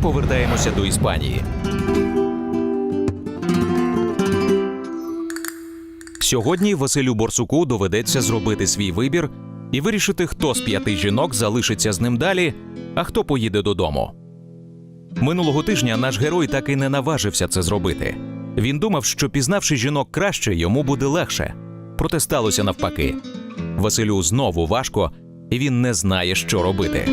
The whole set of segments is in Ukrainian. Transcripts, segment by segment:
повертаємося до Іспанії. Сьогодні Василю Борсуку доведеться зробити свій вибір і вирішити, хто з п'яти жінок залишиться з ним далі, а хто поїде додому. Минулого тижня наш герой так і не наважився це зробити. Він думав, що пізнавши жінок краще, йому буде легше. Проте сталося навпаки. Василю знову важко, і він не знає, що робити.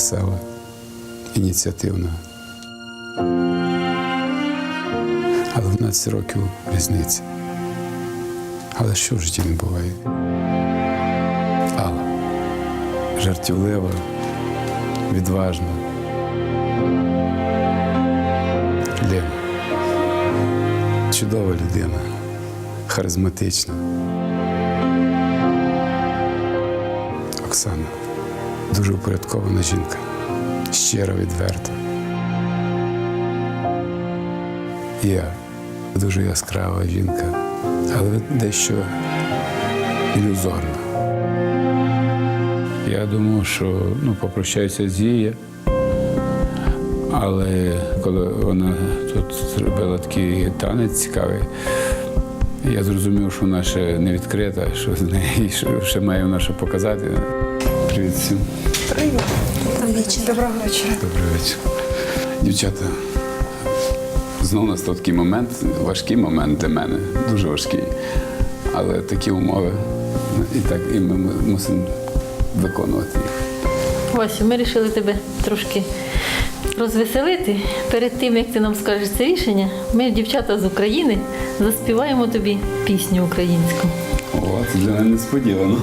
Весела, ініціативна. Але в 12 років різниця. Але що в житті не буває? Алла жартівлива, відважна. Лена чудова людина, харизматична. Оксана дуже упорядкована жінка, щира, відверта. Я дуже яскрава жінка, але дещо ілюзорна. Я думав, що ну, попрощаюся з її, але коли вона тут зробила такий танець цікавий, я зрозумів, що вона ще не відкрита, що з неї ще має вона що показати. Привіт всім. Доброго вечора. Добрий вечір. Дівчата, знову настав такий момент, важкий момент для мене, дуже важкий. Але такі умови, і так і ми мусимо виконувати їх. Васю, ми вирішили тебе трошки розвеселити. Перед тим, як ти нам скажеш це рішення, ми, дівчата з України, заспіваємо тобі пісню українську. О, це для мене несподівано.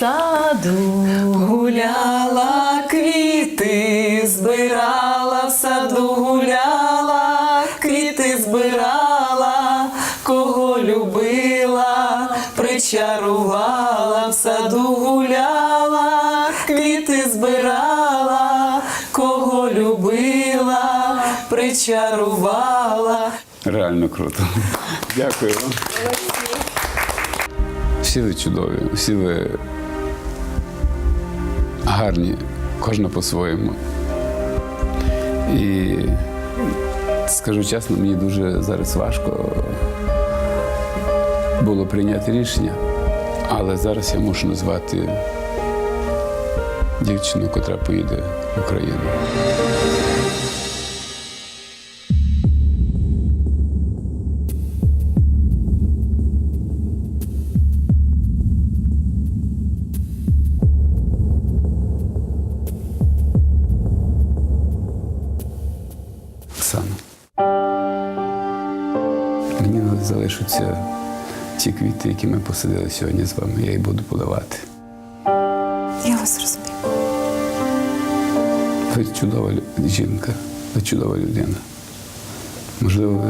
Саду Гуляла квіти, збирала в саду, гуляла, квіти збирала, кого любила, причарувала, в саду гуляла, квіти збирала, кого любила, причарувала. Реально круто. Дякую вам. Всі ви чудові, всі ви гарні, кожна по-своєму. І скажу чесно, мені дуже зараз важко було прийняти рішення, але зараз я мушу назвати дівчину, котра поїде в Україну. Оксана. Мені залишаться ті квіти, які ми посадили сьогодні з вами. Я їх буду подавати. Я вас розумію. Ви чудова жінка, ви чудова людина. Можливо,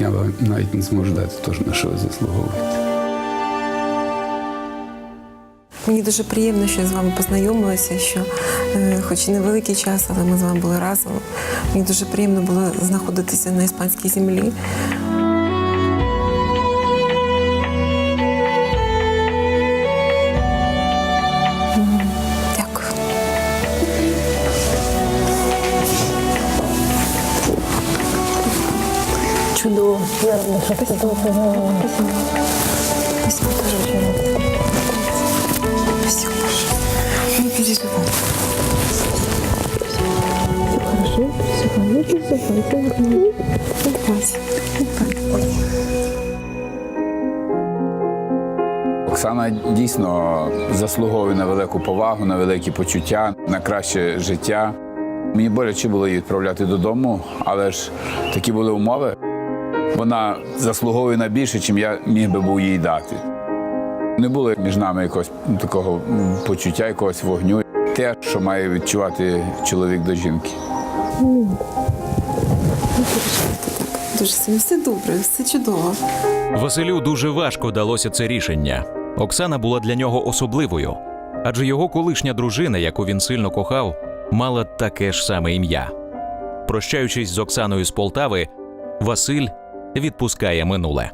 я вам навіть не зможу дати те, на що ви заслуговуєте. Мені дуже приємно, що я з вами познайомилася, що е, хоч і невеликий час, але ми з вами були разом. Мені дуже приємно було знаходитися на іспанській землі. Чудово. Спасибо тоже очень рада. Спасибо поэтому Вася. Оксана дійсно заслуговує на велику повагу, на великі почуття, на краще життя. Мені боляче було її відправляти додому, але ж такі були умови. Вона заслуговує на більше, чим я міг би був їй дати. Не було між нами якогось такого почуття, якогось вогню. Те, що має відчувати чоловік до жінки. Дуже сильно. Все добре, все чудово. Василю дуже важко далося це рішення. Оксана була для нього особливою, адже його колишня дружина, яку він сильно кохав, мала таке ж саме ім'я. Прощаючись з Оксаною з Полтави, Василь відпускає минуле.